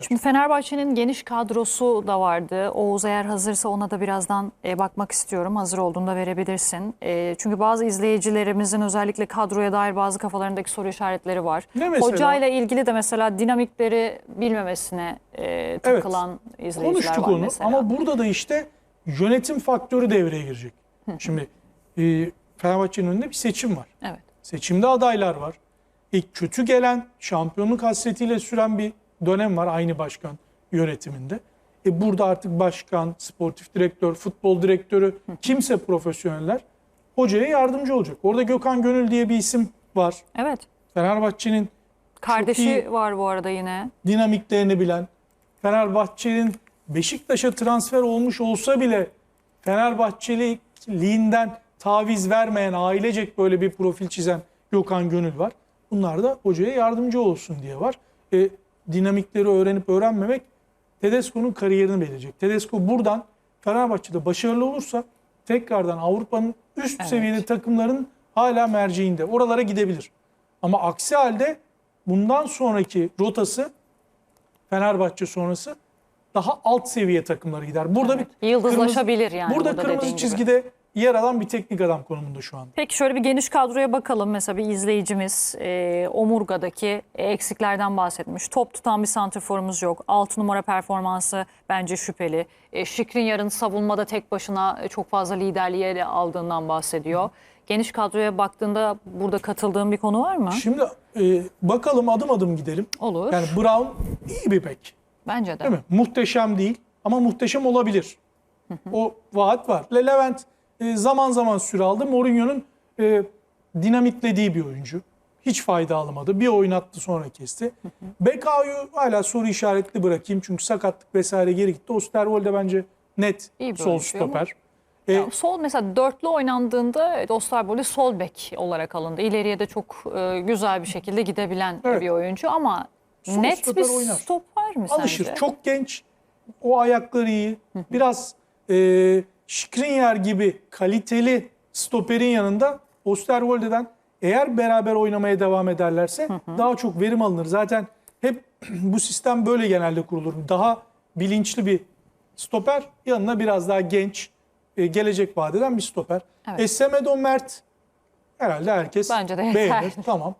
Şimdi Fenerbahçe'nin geniş kadrosu da vardı. Oğuz eğer hazırsa ona da birazdan e, bakmak istiyorum. Hazır olduğunda verebilirsin. E, çünkü bazı izleyicilerimizin özellikle kadroya dair bazı kafalarındaki soru işaretleri var. Ne mesela? Hocayla ilgili de mesela dinamikleri bilmemesine e, takılan izleyiciler Konuştuk var onu mesela. ama burada da işte yönetim faktörü devreye girecek. Şimdi e, Fenerbahçe'nin önünde bir seçim var. Evet. Seçimde adaylar var. İlk kötü gelen, şampiyonluk hasretiyle süren bir dönem var aynı başkan yönetiminde. E burada artık başkan, sportif direktör, futbol direktörü, kimse profesyoneller hocaya yardımcı olacak. Orada Gökhan Gönül diye bir isim var. Evet. Fenerbahçe'nin Kardeşi var bu arada yine. dinamiklerini bilen, Fenerbahçe'nin Beşiktaş'a transfer olmuş olsa bile Fenerbahçeliğinden taviz vermeyen, ailecek böyle bir profil çizen Gökhan Gönül var. Bunlar da hocaya yardımcı olsun diye var. E, dinamikleri öğrenip öğrenmemek Tedesco'nun kariyerini belirleyecek. Tedesco buradan Fenerbahçe'de başarılı olursa tekrardan Avrupa'nın üst Evet. seviyeli takımların hala merceğinde. Oralara gidebilir. Ama aksi halde bundan sonraki rotası Fenerbahçe sonrası daha alt seviye takımlara gider. Burada bir Yıldızlaşabilir kırmızı- yani. Burada, burada kırmızı dediğin gibi. Yer alan bir teknik adam konumunda şu anda. Peki şöyle bir geniş kadroya bakalım. Mesela bir izleyicimiz e, Omurga'daki eksiklerden bahsetmiş. Top tutan bir santrforumuz yok. 6 numara performansı bence şüpheli. E, Şikrin yarın savunmada tek başına e, çok fazla liderliği ele aldığından bahsediyor. Geniş kadroya baktığında burada katıldığın bir konu var mı? Şimdi e, bakalım adım adım gidelim. Olur. Yani Brown iyi bir bek. bence de. Değil mi? Muhteşem değil ama muhteşem olabilir. O vaat var. Le Levent e, zaman zaman süre aldı. Mourinho'nun e, dinamiklediği bir oyuncu. Hiç fayda alamadı. Bir oynattı sonra kesti. Bekao'yu hala soru işaretli bırakayım. Çünkü sakatlık vesaire geri gitti. Osterwolde bence net İyi bir sol oyuncu ama- stoper. E, Ya Sol mesela dörtlü oynandığında Osterwolde sol bek olarak alındı. İleriye de çok e, güzel bir şekilde gidebilen Evet. bir oyuncu ama Sol net stoper bir oynar. stoper mi sence? alışır. Çok genç. O ayakları iyi. Biraz e, Skriniar gibi kaliteli stoperin yanında Osterwolde'den eğer beraber oynamaya devam ederlerse daha çok verim alınır. Zaten hep bu sistem böyle genelde kurulur. Daha bilinçli bir stoper yanına biraz daha genç, e, gelecek vadeden bir stoper. Evet. Evet. Semedo Mert herhalde herkes Bence de yeter. beğenir. Tamam.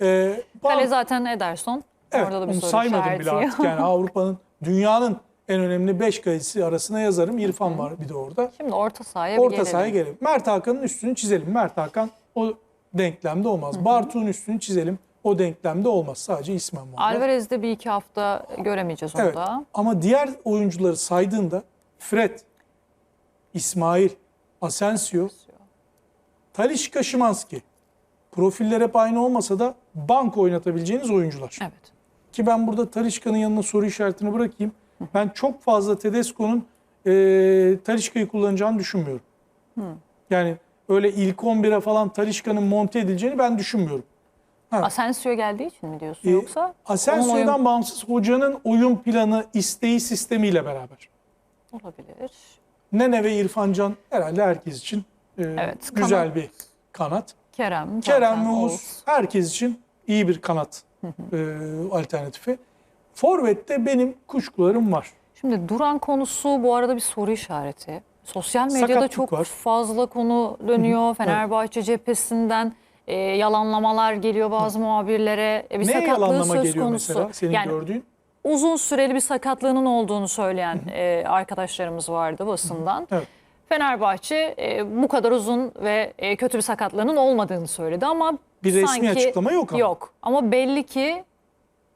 E, Kale zaten Ederson. Evet, Orada da bir onu soru saymadım bile artık. Yani Avrupa'nın, dünyanın en önemli 5 kalecisi arasına yazarım. İrfan var bir de orada. Şimdi orta sahaya bir Orta gelelim. sahaya gelelim. Mert Hakan'ın üstünü çizelim. Mert Hakan o denklemde olmaz. Bartu'nun üstünü çizelim. O denklemde olmaz. Sadece ismen var. Alvarez'de bir iki hafta göremeyeceğiz onu Evet. da. Ama diğer oyuncuları saydığında Fred, İsmail, Asensio, Talisca Şimanski. Profiller hep aynı olmasa da bank oynatabileceğiniz oyuncular. Evet. Ki ben burada Talişka'nın yanına soru işaretini bırakayım. Ben çok fazla Tedesco'nun e, Talişka'yı kullanacağını düşünmüyorum. Yani öyle ilk 11'e falan Talişka'nın monte edileceğini ben düşünmüyorum. Asensio geldiği için mi diyorsun E, yoksa? onun Asensio'dan oyun- bağımsız hocanın oyun planı, isteği sistemiyle beraber. olabilir. Nene ve İrfan Can herhalde herkes için e, Evet, güzel kanat. bir kanat. Kerem, Kerem ve Oğuz. herkes için iyi bir kanat e, alternatifi. Forvet'te benim kuşkularım var. Şimdi Duran konusu bu arada bir soru işareti. Sosyal medyada Sakatlık çok var. fazla konu dönüyor. Fenerbahçe cephesinden e, yalanlamalar geliyor bazı muhabirlere. E, bir Neye sakatlığı yalanlama söz geliyor konusu. mesela senin yani gördüğün? uzun süreli bir sakatlığının olduğunu söyleyen e, arkadaşlarımız vardı basından. Evet. Fenerbahçe e, bu kadar uzun ve e, kötü bir sakatlığının olmadığını söyledi ama Bir resmi sanki açıklama yok ama. Yok ama belli ki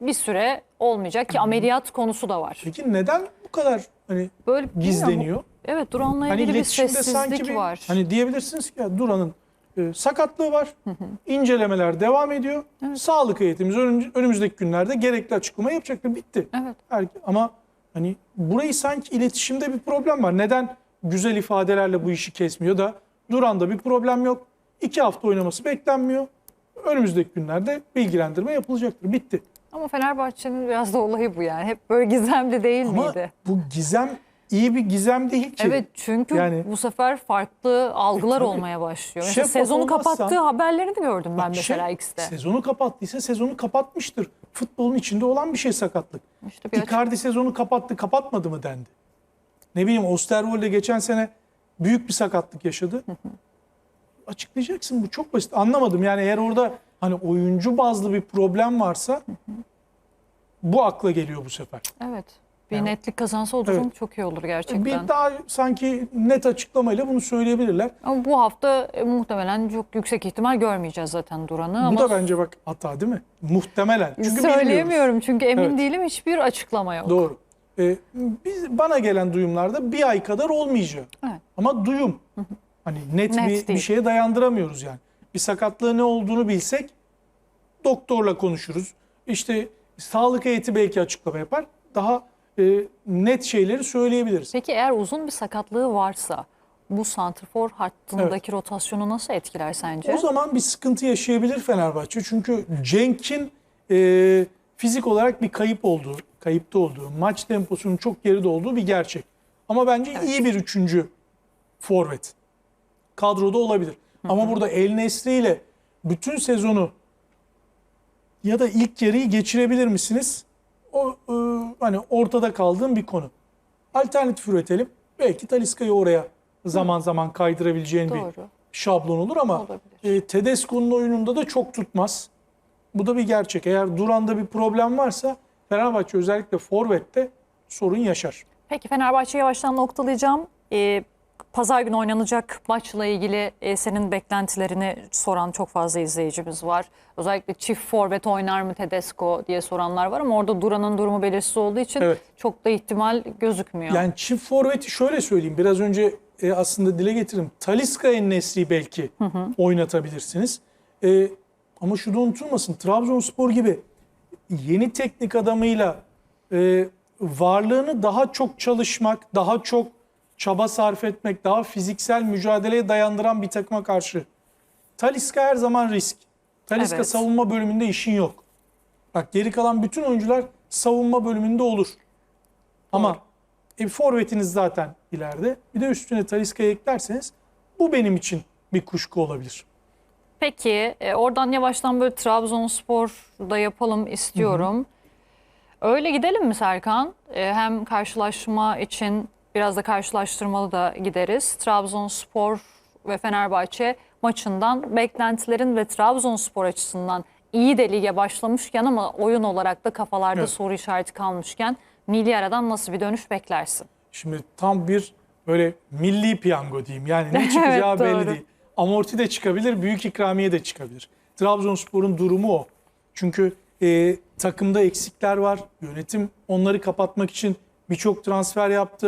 bir süre olmayacak ki ameliyat konusu da var. Peki neden bu kadar hani Böyle gizleniyor? Evet Duran'la Hani ilgili bir iletişimde sessizlik sanki bir var. hani diyebilirsiniz ki ya Duran'ın e, sakatlığı var. İncelemeler devam ediyor. Sağlık heyetimiz önüm- önümüzdeki günlerde gerekli açıklama yapacaktır. Bitti. Evet. Her- ama hani burayı sanki iletişimde bir problem var. Neden güzel ifadelerle bu işi kesmiyor da Duran'da bir problem yok. İki hafta oynaması beklenmiyor. Önümüzdeki günlerde bilgilendirme yapılacaktır. Bitti. Ama Fenerbahçe'nin biraz da olayı bu yani. Hep böyle gizemli değil Ama miydi? bu gizem iyi bir gizem değil ki. Evet çünkü Yani- bu sefer farklı algılar tabii. olmaya başlıyor. Mesela Şeffaf sezonu olmazsan- kapattığı haberlerini gördüm ben mesela şey, X'te. Sezonu kapattıysa sezonu kapatmıştır. Futbolun içinde olan bir şey sakatlık. İşte bir açık- Icardi sezonu kapattı, kapatmadı mı dendi. Ne bileyim Osterwolde geçen sene büyük bir sakatlık yaşadı. Açıklayacaksın bu çok basit. Anlamadım yani eğer orada hani oyuncu bazlı bir problem varsa bu akla geliyor bu sefer. Evet. Bir Yani- netlik kazansa o durum Evet. çok iyi olur gerçekten. Bir daha sanki net açıklamayla bunu söyleyebilirler. Ama bu hafta e, muhtemelen çok yüksek ihtimal görmeyeceğiz zaten Duran'ı. Bu Ama da bence bak hata değil mi? Muhtemelen. Çünkü bilmiyoruz. söyleyemiyorum çünkü emin Evet. değilim hiçbir açıklama yok. Doğru. Ee, biz, bana gelen duyumlarda bir ay kadar olmayacak. Evet. Ama duyum. Hani net, Net bir, bir şeye dayandıramıyoruz yani. Bir sakatlığı ne olduğunu bilsek doktorla konuşuruz. İşte sağlık heyeti belki açıklama yapar. Daha e, net şeyleri söyleyebiliriz. Peki eğer uzun bir sakatlığı varsa bu santrfor hattındaki rotasyonu nasıl etkiler sence? O zaman bir sıkıntı yaşayabilir Fenerbahçe. Çünkü Cenk'in e, fizik olarak bir kayıp olduğu, kayıpta olduğu, maç temposunun çok geride olduğu bir gerçek. Ama bence iyi bir üçüncü forvet. Kadroda olabilir. Ama burada El Nesri ile bütün sezonu ya da ilk yarıyı geçirebilir misiniz? O e, hani ortada kaldığım bir konu. Alternatif üretelim. Belki Taliska'yı oraya zaman zaman kaydırabileceğin bir Doğru. şablon olur ama Olabilir. e, Tedesco'nun oyununda da çok tutmaz. Bu da bir gerçek. Eğer Duran'da bir problem varsa Fenerbahçe özellikle Forvet'te sorun yaşar. Peki Fenerbahçe yavaştan noktalayacağım. Ee, Pazar günü oynanacak maçla ilgili e, senin beklentilerini soran çok fazla izleyicimiz var. Özellikle çift forvet oynar mı Tedesco diye soranlar var ama orada Duran'ın durumu belirsiz olduğu için Evet. çok da ihtimal gözükmüyor. Yani çift forveti şöyle söyleyeyim. Biraz önce e, aslında dile getirdim. Taliska Nesri'yi belki oynatabilirsiniz. E, ama şu da unutulmasın. Trabzonspor gibi yeni teknik adamıyla e, varlığını daha çok çalışmak, daha çok çaba sarf etmek, daha fiziksel mücadeleye dayandıran bir takıma karşı. Taliska her zaman risk. Taliska Evet. savunma bölümünde işin yok. Bak geri kalan bütün oyuncular savunma bölümünde olur. Ama e, forvetiniz zaten ileride. Bir de üstüne Taliska'yı eklerseniz bu benim için bir kuşku olabilir. Peki e, oradan yavaştan böyle Trabzonspor'da yapalım istiyorum. Öyle gidelim mi Serkan? E, hem karşılaşma için biraz da karşılaştırmalı da gideriz. Trabzonspor ve Fenerbahçe maçından beklentilerin ve Trabzonspor açısından iyi de lige başlamışken ama oyun olarak da kafalarda Evet. soru işareti kalmışken milli aradan nasıl bir dönüş beklersin? Şimdi tam bir böyle milli piyango diyeyim. Yani ne çıkacağı Evet, belli doğru. değil. Amorti de çıkabilir, büyük ikramiye de çıkabilir. Trabzonspor'un durumu o. Çünkü e, takımda eksikler var. Yönetim onları kapatmak için birçok transfer yaptı.